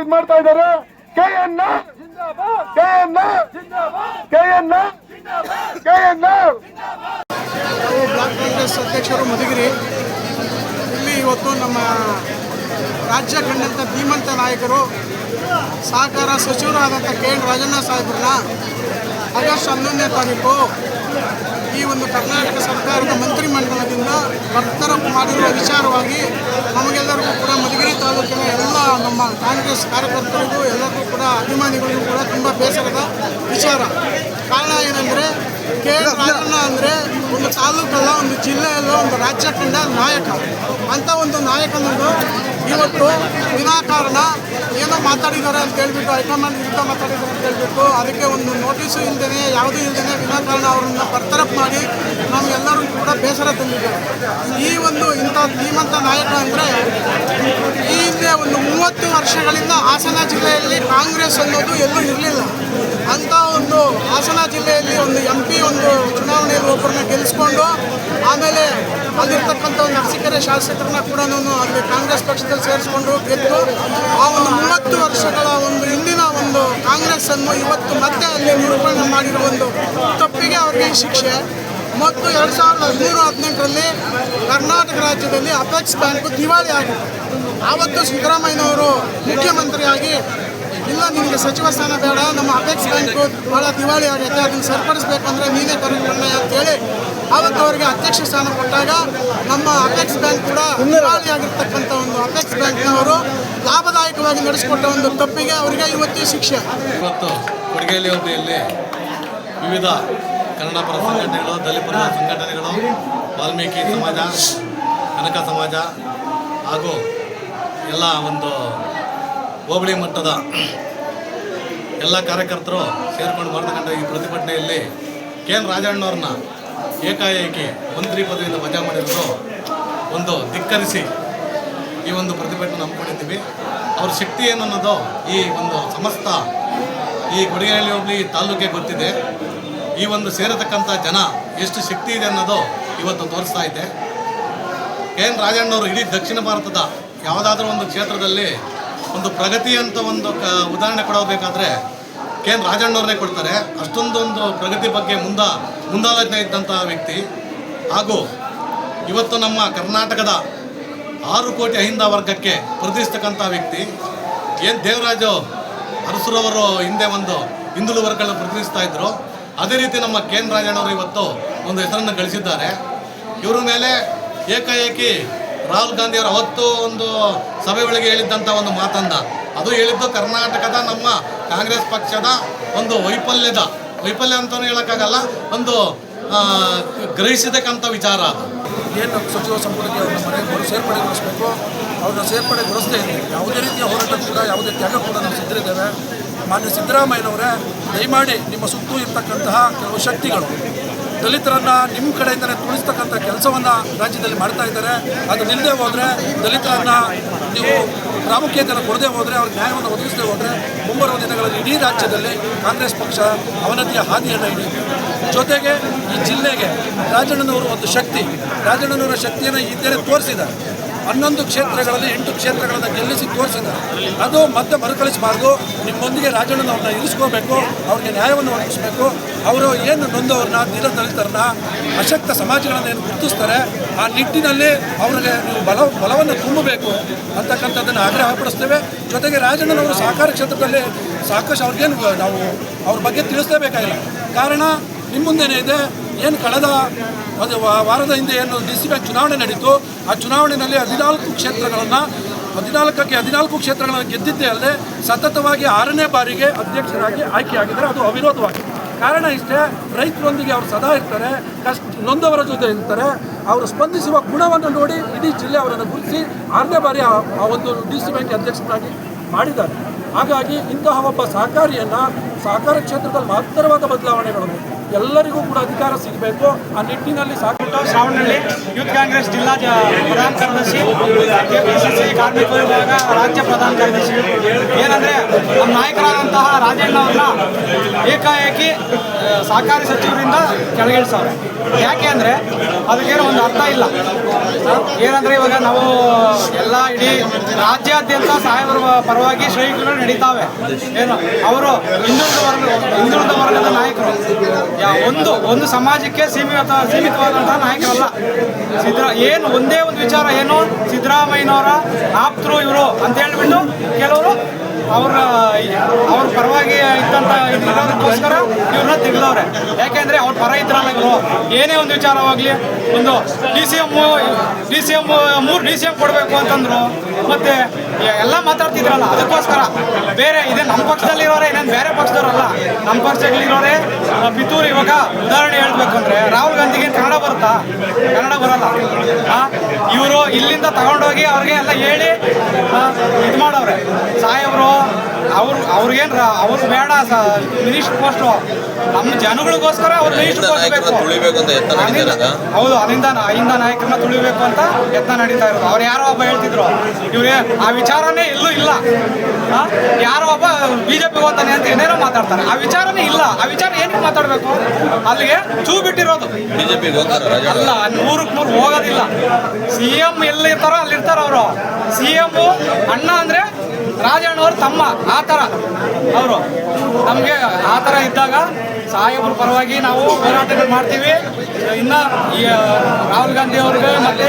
ಇದು ಮಾಡ್ತಾ ಇದ್ದಾರೆ. K N K N block Congress ಅಧ್ಯಕ್ಷರು ಮಧುಗಿರಿ. ಇಲ್ಲಿ ಇವತ್ತು ನಮ್ಮ ರಾಜ್ಯ ಕಂಡಂಥ ಧೀಮಂತ ನಾಯಕರು, ಸಹಕಾರ ಸಚಿವರಾದಂಥ ಕೆ ಎನ್ ರಾಜಣ್ಣ ಸಾಹೇಬ್ರನ್ನ ಆಗಸ್ಟ್ ಹನ್ನೊಂದನೇ ತಾರೀಕು ಈ ಒಂದು ಕರ್ನಾಟಕ ಸರ್ಕಾರದ ಮಂತ್ರಿಮಂಡಲದಿಂದ ಬರ್ತರ ಮಾಡಿರುವ ವಿಚಾರವಾಗಿ ನಮಗೆಲ್ಲರಿಗೂ ಕೂಡ ಮಧುಗಿರಿ ತಾಲೂಕಿನ ಎಲ್ಲ ನಮ್ಮ ಕಾಂಗ್ರೆಸ್ ಕಾರ್ಯಕರ್ತರಿಗೂ ಎಲ್ಲರಿಗೂ ಕೂಡ ಅಭಿಮಾನಿಗಳಿಗೂ ಕೂಡ ತುಂಬ ಬೇಸರದ ವಿಚಾರ. ಕಾರಣ ಏನಂದರೆ ಕೆ ಎಲ್ ಅಂದರೆ ಒಂದು ತಾಲೂಕಲ್ಲ ಒಂದು ಜಿಲ್ಲೆಯಲ್ಲ ಒಂದು ರಾಜ್ಯ ಕಂಡ ನಾಯಕ. ಅಂಥ ಒಂದು ನಾಯಕನನ್ನು ಇವತ್ತು ವಿನಾಕಾರಣ. ಏನೋ ಮಾತಾಡಿದ್ದಾರೆ ಅಂತ ಹೇಳ್ಬಿಟ್ಟು ಹೈಕಮಾಂಡ್ ವಿರುದ್ಧ ಮಾತಾಡಿದ್ದಾರೆ ಅಂತ ಹೇಳ್ಬಿಟ್ಟು ಅದಕ್ಕೆ ಒಂದು ನೋಟಿಸು ಇಲ್ಲದೇ ಯಾವುದೂ ಇಲ್ಲದೇ ವಿನಾಕಾರಣ ಅವರನ್ನು ಬರ್ತರಪ್ ಮಾಡಿ ನಮಗೆಲ್ಲರೂ ಕೂಡ ಬೇಸರ ತಂದಿದ್ದಾರೆ. ಈ ಒಂದು ಇಂಥ ಧೀಮಂತ ನಾಯಕ ಅಂದರೆ ಈ ಹಿಂದೆ ಒಂದು ಮೂವತ್ತು ವರ್ಷಗಳಿಂದ ಹಾಸನ ಜಿಲ್ಲೆಯಲ್ಲಿ ಕಾಂಗ್ರೆಸ್ ಅನ್ನೋದು ಎಲ್ಲೂ ಇರಲಿಲ್ಲ. ಅಂಥ ಒಂದು ಹಾಸನ ಜಿಲ್ಲೆಯಲ್ಲಿ ಒಂದು ಎಂ ಪಿ ಒಂದು ಚುನಾವಣೆಯಲ್ಲಿ ಒಬ್ಬರನ್ನ ಗೆಲ್ಲಿಸ್ಕೊಂಡು ಆಮೇಲೆ ಅಲ್ಲಿರ್ತಕ್ಕಂಥ ಒಂದು ಅರಸಿಕೆರೆ ಶಾಸಕರನ್ನ ಕೂಡ ಅಲ್ಲಿ ಕಾಂಗ್ರೆಸ್ ಪಕ್ಷದಲ್ಲಿ ಸೇರಿಸ್ಕೊಂಡು ಗೆದ್ದು ಆ ಒಂದು ಮೂವತ್ತು ವರ್ಷಗಳ ಒಂದು ಹಿಂದಿನ ಒಂದು ಕಾಂಗ್ರೆಸ್ ಅನ್ನು ಇವತ್ತು ಮತ್ತೆ ಅಲ್ಲಿ ನಿರೂಪಣೆ ಮಾಡಿರೋ ಒಂದು ತಪ್ಪಿಗೆ ಅವ್ರಿಗೆ ಶಿಕ್ಷೆ. ಮತ್ತು ಎರಡು ಸಾವಿರದ ಹದಿಮೂರು, ಹದಿನೆಂಟರಲ್ಲಿ ಕರ್ನಾಟಕ ರಾಜ್ಯದಲ್ಲಿ ಅಪೆಕ್ಸ್ ಬ್ಯಾಂಕು ದಿವಾಳಿ ಆಗಿದೆ. ಆವತ್ತು ಸಿದ್ದರಾಮಯ್ಯನವರು ಮುಖ್ಯಮಂತ್ರಿಯಾಗಿ ಇಲ್ಲ, ನಿಮಗೆ ಸಚಿವ ಸ್ಥಾನ ಬೇಡ, ನಮ್ಮ ಅಪೆಕ್ಸ್ ಬ್ಯಾಂಕು ಭಾಳ ದಿವಾಳಿ ಆಗೈತೆ, ಅದನ್ನು ಸರಿಪಡಿಸ್ಬೇಕಂದ್ರೆ ನೀನೇ ಕರೆದುಕೊಂಡ ಅಂತೇಳಿ ಆವತ್ತು ಅವರಿಗೆ ಅಧ್ಯಕ್ಷ ಸ್ಥಾನ ಕೊಟ್ಟಾಗ ನಮ್ಮ ಅಪೆಕ್ಸ್ ಬ್ಯಾಂಕ್ ಕೂಡ ದಿವಾಳಿ ಆಗಿರ್ತಕ್ಕಂಥ ಒಂದು ಅಪೆಕ್ಸ್ ಬ್ಯಾಂಕ್ನವರು ಲಾಭದಾಯಕವಾಗಿ ನಡೆಸಿಕೊಟ್ಟ ಒಂದು ತಪ್ಪಿಗೆ ಅವರಿಗೆ ಇವತ್ತು ಶಿಕ್ಷೆ. ಇವತ್ತು ಕೊಡಗೇಲಿ ಅವಧಿಯಲ್ಲಿ ವಿವಿಧ ಕನ್ನಡ ಪರ ಸಂಘಟನೆಗಳು, ದಲಿತ ಪರ ಸಂಘಟನೆಗಳು, ವಾಲ್ಮೀಕಿ ಸಮಾಜ, ಕನಕ ಸಮಾಜ ಹಾಗೂ ಎಲ್ಲ ಒಂದು ಹೋಬಳಿ ಮಟ್ಟದ ಎಲ್ಲ ಕಾರ್ಯಕರ್ತರು ಸೇರಿಕೊಂಡು ಬರ್ತಕ್ಕಂಥ ಈ ಪ್ರತಿಭಟನೆಯಲ್ಲಿ ಕೆ ಎನ್ ರಾಜಣ್ಣವ್ರನ್ನ ಏಕಾಏಕಿ ಮಂತ್ರಿ ಪದವಿಯಿಂದ ವಜಾ ಮಾಡಿದ್ರು ಒಂದು ಧಿಕ್ಕರಿಸಿ ಈ ಒಂದು ಪ್ರತಿಭಟನೆ ಹಮ್ಮಿಕೊಂಡಿದ್ದೀವಿ ಅವ್ರ ಶಕ್ತಿ ಏನನ್ನೋದು ಈ ಒಂದು ಸಮಸ್ತ ಈ ಕೊಡಗೇನಹಳ್ಳಿ ಹೋಬಳಿ ತಾಲೂಕಿಗೆ ಗೊತ್ತಿದೆ. ಈ ಒಂದು ಸೇರತಕ್ಕಂಥ ಜನ ಎಷ್ಟು ಶಕ್ತಿ ಇದೆ ಅನ್ನೋದು ಇವತ್ತು ತೋರಿಸ್ತಾ ಇದೆ. ಕೆ ಎನ್ ರಾಜಣ್ಣವರು ಇಡೀ ದಕ್ಷಿಣ ಭಾರತದ ಯಾವುದಾದ್ರೂ ಒಂದು ಕ್ಷೇತ್ರದಲ್ಲಿ ಒಂದು ಪ್ರಗತಿ ಅಂತ ಒಂದು ಉದಾಹರಣೆ ಕೊಡಬೇಕಾದ್ರೆ ಕೆ ಎನ್ ರಾಜಣ್ಣವ್ರನ್ನೇ ಕೊಡ್ತಾರೆ. ಅಷ್ಟೊಂದೊಂದು ಪ್ರಗತಿ ಬಗ್ಗೆ ಮುಂದ ಮುಂದಾಲೋಚನೆ ಇದ್ದಂತಹ ವ್ಯಕ್ತಿ. ಹಾಗೂ ಇವತ್ತು ನಮ್ಮ ಕರ್ನಾಟಕದ ಆರು ಕೋಟಿ ಅಹಿಂದ ವರ್ಗಕ್ಕೆ ಪ್ರತಿಸ್ತಕ್ಕಂಥ ವ್ಯಕ್ತಿ. ಏನು ದೇವರಾಜು ಅರಸುರವರು ಹಿಂದೆ ಒಂದು ಹಿಂದುಳು ವರ್ಗಗಳನ್ನ ಪ್ರತಿನಿಧಿಸ್ತಾ ಇದ್ರು. ಅದೇ ರೀತಿ ನಮ್ಮ ಕೆ ಎನ್ ರಾಜಣ್ಣವರು ಇವತ್ತು ಒಂದು ಹೆಸರನ್ನು ಗಳಿಸಿದ್ದಾರೆ. ಇವರ ಮೇಲೆ ಏಕಾಏಕಿ ರಾಹುಲ್ ಗಾಂಧಿ ಅವರ ಅವತ್ತು ಒಂದು ಸಭೆ ಒಳಗೆ ಹೇಳಿದ್ದಂಥ ಒಂದು ಮಾತಂದ. ಅದು ಹೇಳಿದ್ದು ಕರ್ನಾಟಕದ ನಮ್ಮ ಕಾಂಗ್ರೆಸ್ ಪಕ್ಷದ ಒಂದು ವೈಫಲ್ಯದ, ವೈಫಲ್ಯ ಅಂತಲೂ ಹೇಳೋಕ್ಕಾಗಲ್ಲ, ಒಂದು ಗ್ರಹಿಸಿದಕ್ಕಂಥ ವಿಚಾರ ಅದು. ಏನು ಸಚಿವ ಸಂಪುಟಕ್ಕೆ ಅವ್ರನ್ನ ಮನೆಗೆ ಸೇರ್ಪಡೆ ಸೇರ್ಪಡೆಗೊಳಿಸಬೇಕು ಅವ್ರನ್ನ ಸೇರ್ಪಡೆಗೊಳಿಸದೇ ಇದ್ದೀವಿ ಯಾವುದೇ ರೀತಿಯ ಹೋರಾಟ ಕೂಡ ಯಾವುದೇ ತ್ಯಾಗ ಕೂಡ ನಾವು ಸಿದ್ಧರಿದ್ದೇವೆ. ಮಾನ್ಯ ಸಿದ್ದರಾಮಯ್ಯನವರೇ, ದಯಮಾಡಿ ನಿಮ್ಮ ಸುತ್ತಲೂ ಇರ್ತಕ್ಕಂತಹ ಕೆಲವು ಶಕ್ತಿಗಳು ದಲಿತರನ್ನು ನಿಮ್ಮ ಕಡೆಯಿಂದಲೇ ತುಳಿಸ್ತಕ್ಕಂಥ ಕೆಲಸವನ್ನು ರಾಜ್ಯದಲ್ಲಿ ಮಾಡ್ತಾ ಇದ್ದಾರೆ. ಅದು ನಿಲ್ಲದೆ ಹೋದರೆ, ದಲಿತರನ್ನು ನೀವು ಪ್ರಾಮುಖ್ಯತೆಯನ್ನು ಕೊಡದೆ ಹೋದರೆ ಅವ್ರ ನ್ಯಾಯವನ್ನು ಒದಗಿಸದೆ ಹೋದರೆ, ಮುಂಬರುವ ದಿನಗಳಲ್ಲಿ ಇಡೀ ರಾಜ್ಯದಲ್ಲಿ ಕಾಂಗ್ರೆಸ್ ಪಕ್ಷ ಅವನತಿಯ ಹಾದಿಯನ್ನು ಹಿಡಿಯುತ್ತೆ. ಜೊತೆಗೆ ಈ ಜಿಲ್ಲೆಗೆ ರಾಜಣ್ಣನವರು ಒಂದು ಶಕ್ತಿ. ರಾಜಣ್ಣನವರ ಶಕ್ತಿಯನ್ನು ಇದ್ದರೆ ತೋರಿಸಿದ್ದಾರೆ. ಹನ್ನೊಂದು ಕ್ಷೇತ್ರಗಳಲ್ಲಿ ಎಂಟು ಕ್ಷೇತ್ರಗಳನ್ನು ಗೆಲ್ಲಿಸಿ ತೋರಿಸಿದ್ದಾರೆ. ಅದು ಮತ್ತೆ ಮರುಕಳಿಸಬಾರ್ದು. ನಿಮ್ಮೊಂದಿಗೆ ರಾಜಣ್ಣನವ್ರನ್ನ ಇರಿಸ್ಕೋಬೇಕು, ಅವ್ರಿಗೆ ನ್ಯಾಯವನ್ನು ಒದಗಿಸಬೇಕು. ಅವರು ಏನು ನೊಂದವ್ರನ್ನ, ದೀನ ದಲಿತರನ್ನ, ಅಶಕ್ತ ಸಮಾಜಗಳನ್ನು ಏನು ಗುರುತಿಸ್ತಾರೆ, ಆ ನಿಟ್ಟಿನಲ್ಲಿ ಅವರಿಗೆ ನೀವು ಬಲ, ಬಲವನ್ನು ತುಂಬಬೇಕು ಅಂತಕ್ಕಂಥದ್ದನ್ನು ಆಗ್ರಹಪಡಿಸ್ತೇವೆ ಜೊತೆಗೆ ರಾಜಣ್ಣನವರು ಸಹಕಾರ ಕ್ಷೇತ್ರದಲ್ಲಿ ಸಾಕಷ್ಟು ಅವ್ರಿಗೇನು ನಾವು ಅವ್ರ ಬಗ್ಗೆ ತಿಳಿಸಲೇಬೇಕಾಗಿಲ್ಲ. ಕಾರಣ ನಿಮ್ಮ ಮುಂದೆನೇ ಇದೆ ಏನು ಕಳೆದ ಒಂದು ವಾರದ ಹಿಂದೆ ಏನು ಡಿ ಸಿ ಬ್ಯಾಂಕ್ ಚುನಾವಣೆ ನಡೀತು, ಆ ಚುನಾವಣೆಯಲ್ಲಿ ಹದಿನಾಲ್ಕು ಕ್ಷೇತ್ರಗಳನ್ನು, ಹದಿನಾಲ್ಕಕ್ಕೆ ಹದಿನಾಲ್ಕು ಕ್ಷೇತ್ರಗಳನ್ನು ಗೆದ್ದಿದ್ದೇ ಅಲ್ಲದೆ ಸತತವಾಗಿ ಆರನೇ ಬಾರಿಗೆ ಅಧ್ಯಕ್ಷರಾಗಿ ಆಯ್ಕೆಯಾಗಿದ್ದಾರೆ. ಅದು ಅವಿರೋಧವಾಗಿ. ಕಾರಣ ಇಷ್ಟೇ, ರೈತರೊಂದಿಗೆ ಅವರು ಸದಾ ಇರ್ತಾರೆ, ಕಷ್ಟ, ನೊಂದವರ ಜೊತೆ ಇರ್ತಾರೆ. ಅವರು ಸ್ಪಂದಿಸುವ ಗುಣವನ್ನು ನೋಡಿ ಇಡೀ ಜಿಲ್ಲೆ ಅವರನ್ನು ಗುರುತಿಸಿ ಆರನೇ ಬಾರಿ ಆ ಒಂದು ಡಿ ಸಿ ಬ್ಯಾಂಕ್ ಅಧ್ಯಕ್ಷರಾಗಿ ಮಾಡಿದ್ದಾರೆ. ಹಾಗಾಗಿ ಇಂತಹ ಒಬ್ಬ ಸಹಕಾರಿಯನ್ನು ಸಹಕಾರ ಕ್ಷೇತ್ರದಲ್ಲಿ ಮಹತ್ತರವಾದ ಬದಲಾವಣೆಗಳನ್ನು ಎಲ್ಲರಿಗೂ ಕೂಡ ಅಧಿಕಾರ ಸಿಗಬೇಕು. ಆ ನಿಟ್ಟಿನಲ್ಲಿ ಸಾಕಷ್ಟು ಶ್ರಾವಣಹಳ್ಳಿ, ಯೂತ್ ಕಾಂಗ್ರೆಸ್ ಜಿಲ್ಲಾ ಪ್ರಧಾನ ಕಾರ್ಯದರ್ಶಿ, ಕೆಪಿಸಿಸಿ ಕಾರ್ಮಿಕ ವಿಭಾಗ ರಾಜ್ಯ ಪ್ರಧಾನ ಕಾರ್ಯದರ್ಶಿ. ಏನಂದ್ರೆ, ನಮ್ಮ ನಾಯಕರಾದಂತಹ ರಾಜಣ್ಣ ಅವ್ರನ್ನ ಏಕಾಏಕಿ ಸಹಕಾರಿ ಸಚಿವರಿಂದ ಕೆಳಗಿಳಿಸವ್ರೆ. ಯಾಕೆ ಅಂದ್ರೆ, ಅದಕ್ಕೇನು ಒಂದು ಅರ್ಥ ಇಲ್ಲ. ಏನಂದ್ರೆ, ಇವಾಗ ನಾವು ಎಲ್ಲ ಇಡೀ ರಾಜ್ಯಾದ್ಯಂತ ಸಾಹೇಬರ ಪರವಾಗಿ ಶ್ರೇಣಿಗಳು ನಡೀತಾವೆ. ಏನು? ಅವರು ಹಿಂದುಳಿದ ವರ್ಗ ಹಿಂದುಳಿದ ವರ್ಗದ ನಾಯಕರು. ಒಂದು ಒಂದು ಸಮಾಜಕ್ಕೆ ಸೀಮಿತ, ಸೀಮಿತವಾದಂತಹ ನಾಯಕರಲ್ಲ. ಸಿದ್ದರ, ಏನು, ಒಂದೇ ಒಂದು ವಿಚಾರ, ಏನು, ಸಿದ್ದರಾಮಯ್ಯನವರ ಆಪ್ತರು ಇವರು ಅಂತ ಹೇಳ್ಬಿಟ್ಟು ಕೆಲವರು ಅವ್ರ ಅವ್ರ ಪರವಾಗಿ ಇದ್ದಂತ ಇರೋದಕ್ಕೋಸ್ಕರ ಇವ್ರನ್ನ ತೆಗೆದವ್ರೆ ಯಾಕೆಂದ್ರೆ ಅವ್ರ ಪರ ಇದ್ರಲ್ಲ ಏನೇ ಒಂದು ವಿಚಾರವಾಗಲಿ ಒಂದು D C M D C M ಮೂರು ಡಿ ಸಿ ಎಂ ಕೊಡಬೇಕು ಅಂತಂದ್ರು, ಮತ್ತೆ ಎಲ್ಲ ಮಾತಾಡ್ತಿದ್ರಲ್ಲ, ಅದಕ್ಕೋಸ್ಕರ. ಬೇರೆ ಇದೇ ನಮ್ಮ ಪಕ್ಷದಲ್ಲಿರೋರೆ ಇನ್ನೇನು ಬೇರೆ ಪಕ್ಷದವರಲ್ಲ. ನಮ್ಮ ಪಕ್ಷದಲ್ಲಿರೋರೆ ಪಿತೂರು ಇವಾಗ ಉದಾಹರಣೆ ಹೇಳ್ಬೇಕು ಅಂದ್ರೆ, ರಾಹುಲ್ ಗಾಂಧಿಗೆ ಕನ್ನಡ ಬರುತ್ತಾ? ಕನ್ನಡ ಬರಲ್ಲ. ಇವರು ಇಲ್ಲಿಂದ ತಗೊಂಡೋಗಿ ಅವ್ರಿಗೆ ಎಲ್ಲ ಹೇಳಿ ಇದು ಮಾಡವ್ರೆ. ಸಾಹೇಬ್ರು ಅವ್ರು ಅವ್ರಿಗೇನು ಅವ್ರು ಬೇಡ ಮಿನಿಸ್ಟರ್ ಪೋಸ್ಟ್ ನಮ್ಮ ಜನಗಳಿಗೋಸ್ಕರ ಅವ್ರು ಮಿನಿಸ್ಟರ್ ಪೋಸ್ಟ್? ಹೌದು ಅಲ್ಲಿಂದ ಅಹಿಂದ ನಾಯಕರನ್ನ ತುಳಿಬೇಕು ಅಂತ ಯತ್ನ ನಡೀತಾ ಇರೋದು. ಅವ್ರು ಯಾರೋ ಒಬ್ಬ ಹೇಳ್ತಿದ್ರು. ಇವ್ರೆ ಆ ವಿಚಾರನೇ ಇಲ್ಲೂ ಇಲ್ಲ? ಯಾರೋ ಒಬ್ಬ ಬಿಜೆಪಿ ಹೋಗ್ತಾನೆ ಅಂತ ಏನೇನೋ ಮಾತಾಡ್ತಾರೆ. ಆ ವಿಚಾರನೇ ಇಲ್ಲ. ಆ ವಿಚಾರ ಏನಕ್ಕೆ ಮಾತಾಡಬೇಕು? ಅಲ್ಲಿಗೆ ಚೂ ಬಿಟ್ಟಿರೋದು. ಬಿಜೆಪಿ ಅಲ್ಲ ನೂರಕ್ಕೆ ನೂರು ಹೋಗೋದಿಲ್ಲ. ಸಿ ಎಂ ಎಲ್ಲಿರ್ತಾರೋ ಅಲ್ಲಿರ್ತಾರ ಅವರು. ಸಿ ಎಂ ಅಣ್ಣ ಅಂದ್ರೆ ರಾಜಣ್ಣವ್ರ ತಮ್ಮ, ಆ ಥರ. ಅವರು ನಮಗೆ ಆ ಥರ ಇದ್ದಾಗ ಸಾಹೇಬ್ರ ಪರವಾಗಿ ನಾವು ಹೋರಾಟಗಳು ಮಾಡ್ತೀವಿ. ಇನ್ನು ರಾಹುಲ್ ಗಾಂಧಿ ಅವ್ರಿಗೆ ಮತ್ತೆ